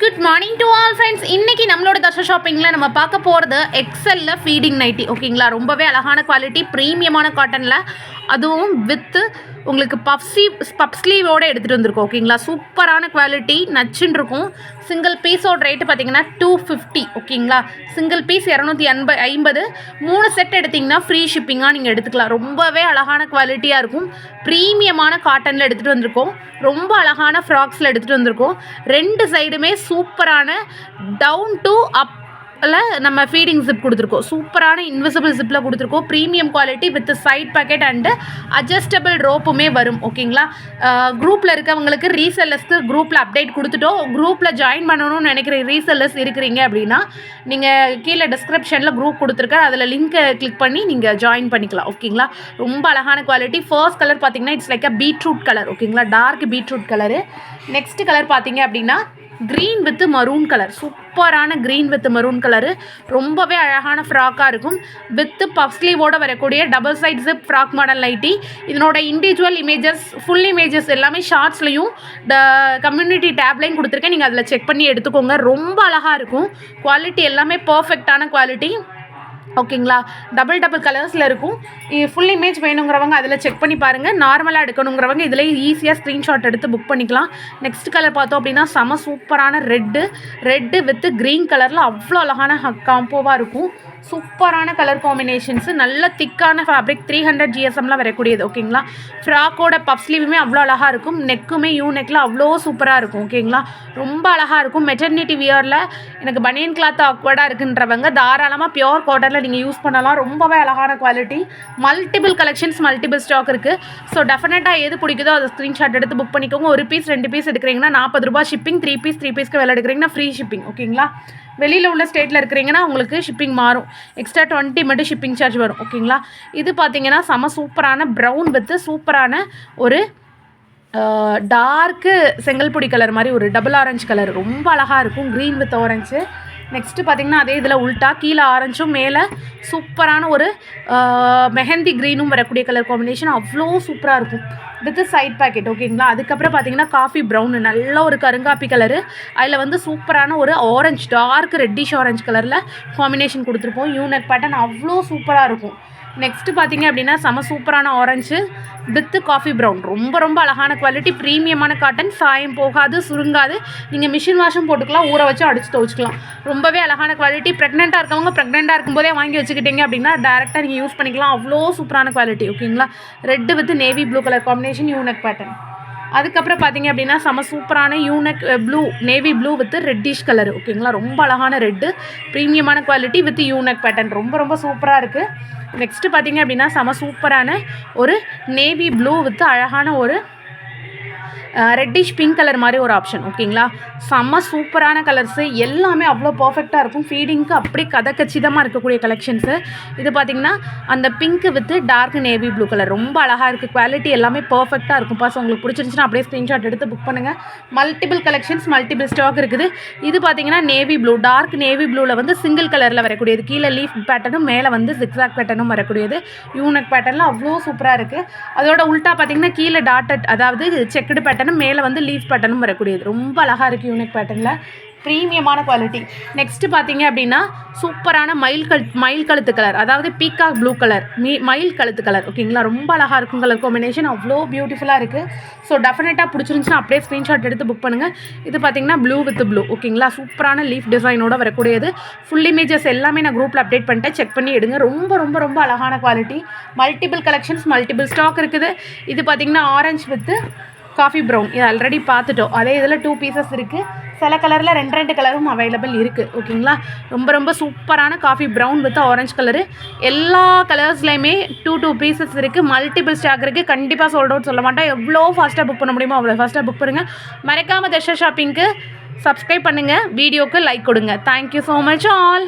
Good morning to all friends இன்னைக்கு நம்மளோட தர்ஷா ஷாப்பிங்கில் நம்ம பார்க்க போகிறது எக்ஸலில் ஃபீடிங் நைட்டி ஓகேங்களா ரொம்பவே அழகான குவாலிட்டி ப்ரீமியமான காட்டனில் அதுவும் வித்து உங்களுக்கு பப்ஸி பப் ஸ்லீவோடு எடுத்துகிட்டு வந்திருக்கோம் ஓகேங்களா சூப்பரான குவாலிட்டி நச்சுன்னு இருக்கும் சிங்கிள் பீஸோட ரேட்டு பார்த்தீங்கன்னா டூ ஃபிஃப்டி ஓகேங்களா சிங்கிள் பீஸ் இரநூத்தி எண்ப ஐம்பது. மூணு செட் எடுத்திங்கன்னா ஃப்ரீ ஷிப்பிங்காக நீங்கள் எடுத்துக்கலாம். ரொம்பவே அழகான குவாலிட்டியாக இருக்கும். ப்ரீமியமான காட்டனில் எடுத்துகிட்டு வந்திருக்கோம். ரொம்ப அழகான ஃப்ராக்ஸில் எடுத்துகிட்டு வந்திருக்கோம். ரெண்டு சைடுமே சூப்பரான டவுன் டு அப் நம்ம ஃபீடிங் ஜிப் கொடுத்துருக்கோம். சூப்பரான இன்விசிபிள் ஜிப்பில் கொடுத்துருக்கோம். Premium quality with side pocket and adjustable ரோப்புமே வரும். ஓகேங்களா குரூப்பில் இருக்கவங்களுக்கு ரீசெல்லர்ஸ்க்கு குரூப்பில் அப்டேட் கொடுத்துட்டோம். குரூப்பில் ஜாயின் பண்ணணும்னு நினைக்கிற ரீசெல்லர்ஸ் இருக்கிறீங்க அப்படின்னா நீங்கள் கீழே டிஸ்கிரிப்ஷனில் குரூப் கொடுத்துருக்கேன். அதில் லிங்க்கை கிளிக் பண்ணி நீங்கள் ஜாயின் பண்ணிக்கலாம். ஓகேங்களா ரொம்ப அழகான குவாலிட்டி ஃபர்ஸ்ட் கலர் பார்த்தீங்கன்னா it's like a beetroot colour ஓகேங்களா dark beetroot colour next colour பார்த்தீங்க அப்படின்னா க்ரீன் வித் மரூன் கலர் சூப்பரான க்ரீன் வித் மரூன் கலரு ரொம்பவே அழகான ஃப்ராக்காக இருக்கும். வித்து பஃப்ஸ்லீவோட வரக்கூடிய double side zip frock model nighty இதனோட இண்டிவிஜுவல் இமேஜஸ் ஃபுல் இமேஜஸ் எல்லாமே ஷார்ட்ஸ்லையும் த கம்யூனிட்டி டேப்லையும் கொடுத்துருக்கேன். நீங்கள் அதில் செக் பண்ணி எடுத்துக்கோங்க. ரொம்ப அழகாக இருக்கும். குவாலிட்டி எல்லாமே பர்ஃபெக்டான குவாலிட்டி ஓகேங்களா? டபுள் டபுள் கலர்ஸில் இருக்கும். ஃபுல் இமேஜ் வேணுங்கிறவங்க அதில் செக் பண்ணி பாருங்கள் நார்மலாக எடுக்கணுங்கிறவங்க இதில் ஈஸியாக ஸ்க்ரீன்ஷாட் எடுத்து புக் பண்ணிக்கலாம். நெக்ஸ்ட் கலர் பார்த்தோம் அப்படின்னா செம சூப்பரான ரெட்டு ரெட்டு வித் க்ரீன் கலரில் அவ்வளோ அழகான காம்போவாக இருக்கும். சூப்பரான கலர் காம்பினேஷன்ஸு நல்ல திக்கான ஃபேப்ரிக் த்ரீ ஹண்ட்ரட் ஜிஎஸ்எம்லாம் வரக்கூடியது ஓகேங்களா? ஃப்ராக்கோட பப் ஸ்லீவுமே அவ்வளோ அழகாக இருக்கும். நெக்குமே யூ நெக்கில் அவ்வளோ சூப்பராக இருக்கும் ஓகேங்களா? ரொம்ப அழகாக இருக்கும். மெட்டர்னிட்டி வியரில் எனக்கு பனியன் கிளாத் அக்வர்டாக இருக்குன்றவங்க தாராளமாக பியோர் காட்டனில் நீங்கள் யூஸ் பண்ணலாம். ரொம்பவே அழகான quality multiple collections multiple stock இருக்குது ஸோ டெஃபினட்டாக எது பிடிக்குதோ அதை ஸ்க்ரீன்ஷாட் எடுத்து புக் பண்ணிக்கோங்க. ஒரு பீஸ் ரெண்டு பீஸ் எடுக்கிறீங்கன்னா நாற்பது ரூபாய் ஷிப்பிங் த்ரீ பீஸ் த்ரீ பீஸ்க்கு வேலை எடுக்கிறீங்கன்னா ஃப்ரீ ஷிப்பிங் ஓகேங்களா? வெளியில் உள்ள ஸ்டேட்டில் இருக்கிறீங்கன்னா உங்களுக்கு ஷிப்பிங் மாறும். எக்ஸ்ட்ரா டுவெண்ட்டி மட்டும் ஷிப்பிங் சார்ஜ் வரும் ஓகேங்களா? இது பார்த்தீங்கன்னா செம சூப்பரான ப்ரௌன் வித்து சூப்பரான ஒரு டார்க்கு செங்கல்பொடி கலர் மாதிரி ஒரு டபுள் ஆரஞ்சு கலர் ரொம்ப அழகாக இருக்கும். க்ரீன் வித் ஆரஞ்சு நெக்ஸ்ட்டு பார்த்திங்கன்னா அதே இதில் உல்ட்டா கீழே ஆரஞ்சும் மேலே சூப்பரான ஒரு மெஹந்தி க்ரீனும் வரக்கூடிய கலர் காம்பினேஷன் அவ்வளோ சூப்பராக இருக்கும். வித் சைட் பேக்கெட் ஓகேங்களா அதுக்கப்புறம் பார்த்தீங்கன்னா காஃபி ப்ரௌன் நல்ல ஒரு கருங்காப்பி கலரு அதில் வந்து சூப்பரான ஒரு ஆரஞ்ச் டார்க் ரெட்டிஷ் ஆரஞ்சு கலரில் காம்பினேஷன் கொடுத்துருப்போம். யூனக் பேட்டர்ன் அவ்வளோ சூப்பராக இருக்கும். நெக்ஸ்ட்டு பார்த்தீங்க அப்படின்னா செம சூப்பரான ஆரஞ்சு வித்து காஃபி ப்ரௌன் ரொம்ப ரொம்ப அழகான குவாலிட்டி ப்ரீமியமான காட்டன் சாயம் போகாது சுருங்காது. நீங்கள் மிஷின் வாஷும் போட்டுக்கலாம் ஊற வச்சு அடிச்சு துவச்சிக்கலாம். ரொம்பவே அழகான குவாலிட்டி ப்ரெக்னெண்ட்டாக இருக்கவங்க ப்ரெக்னெண்ட்டாக இருக்கும்போதே வாங்கி வச்சுக்கிட்டீங்க அப்படின்னா டேரெக்டாக நீங்கள் யூஸ் பண்ணிக்கலாம். அவ்வளோ சூப்பரான குவாலிட்டி ஓகேங்களா red with navy blue colour combination unique pattern அதுக்கப்புறம் பார்த்தீங்க அப்படின்னா செம சூப்பரான unique blue navy blue with reddish colour ஓகேங்களா ரொம்ப அழகான ரெட்டு ப்ரீமியமான குவாலிட்டி வித் யூனக் பேட்டர்ன் ரொம்ப ரொம்ப சூப்பராக இருக்குது நெக்ஸ்ட்டு பார்த்தீங்க அப்படின்னா செம சூப்பரான ஒரு நேவி ப்ளூ வித் அழகான ஒரு ரெட்டிஷ் பிங்க் கலர் மாதிரி ஒரு ஆப்ஷன் ஓகேங்களா? செம்ம சூப்பரான கலர்ஸு எல்லாமே அவ்வளோ பர்ஃபெக்டாக இருக்கும். ஃபீடிங்க்கு அப்படி கதை கச்சிதமாக இருக்கக்கூடிய கலெக்ஷன்ஸு இது பார்த்திங்கன்னா அந்த pink with dark navy blue colour ரொம்ப அழகாக இருக்குது குவாலிட்டி எல்லாமே பர்ஃபெக்டாக இருக்கும். பாஸ் உங்களுக்கு பிடிச்சிருந்துச்சுன்னா அப்படியே ஸ்க்ரீன்ஷாட் எடுத்து புக் பண்ணுங்கள் மல்டிபிள் கலெக்ஷன்ஸ் மல்டிபிள் ஸ்டாக் இருக்குது. இது பார்த்திங்கன்னா நேவி ப்ளூ டார்க் நேவி ப்ளூவில் வந்து சிங்கிள் கலரில் வரக்கூடியது. கீழே லீஃப் பேட்டர்னும் மேலே வந்து சிக்ஸாக் பேட்டர்னும் வரக்கூடியது. யூனக் பேட்டர்னில் அவ்வளோ சூப்பராக இருக்குது அதோட உல்ட்டா பார்த்திங்கன்னா கீழே டாட்டட் அதாவது செக்குடு பேட்டர்ன் மேலே வந்து லீஃப் பேட்டர்னும் வரக்கூடியது. ரொம்ப அழகாக இருக்குது யூனிக் பேட்டர்னில் ப்ரீமியமான குவாலிட்டி நெக்ஸ்ட்டு பார்த்தீங்க அப்படின்னா சூப்பரான மயில் கழு மயில் கழுத்து கலர் அதாவது பீக்காக் ப்ளூ கலர் மீ மயில் கழுத்து கலர் ஓகேங்களா ரொம்ப அழகாக இருக்கும் கலர் காம்பினேஷன் அவ்வளோ பியூட்டிஃபுல்லாக இருக்குது ஸோ டெஃபினட்டாக பிடிச்சிருந்துச்சுன்னா அப்படியே ஸ்க்ரீன்ஷாட் எடுத்து புக் பண்ணுங்கள் இது பார்த்தீங்கன்னா ப்ளூ வித் ப்ளூ ஓகேங்களா சூப்பரான லீஃப் டிசைனோட வரக்கூடியது. ஃபுல் இமேஜஸ் எல்லாமே நான் குரூப்பில் அப்டேட் பண்ணிட்டேன். செக் பண்ணி எடுங்க. ரொம்ப ரொம்ப ரொம்ப அழகான quality multiple collections multiple stock இருக்குது. இது பார்த்தீங்கன்னா ஆரஞ்சு வித்து காஃபி ப்ரௌன் இது ஆல்ரெடி பார்த்துட்டோம். அதே இதில் டூ பீசஸ் இருக்குது சில கலரில் ரெண்டு ரெண்டு கலரும் அவைலபிள் இருக்குது ஓகேங்களா ரொம்ப ரொம்ப சூப்பரான coffee brown with orange colour எல்லா கலர்ஸ்லையுமே டூ டூ பீசஸ் இருக்குது மல்டிபிள் ஸ்டாக் இருக்குது கண்டிப்பாக சோல்ட் அவுட் சொல்ல மாட்டோம். எவ்வளோ ஃபாஸ்ட்டாக புக் பண்ண முடியுமோ அவ்வளோ ஃபாஸ்ட்டாக புக் பண்ணுங்கள் மறக்காமல் தஷா ஷாப்பிங்க்கு சப்ஸ்கிரைப் பண்ணுங்கள் வீடியோவுக்கு லைக் கொடுங்க. Thank you so much all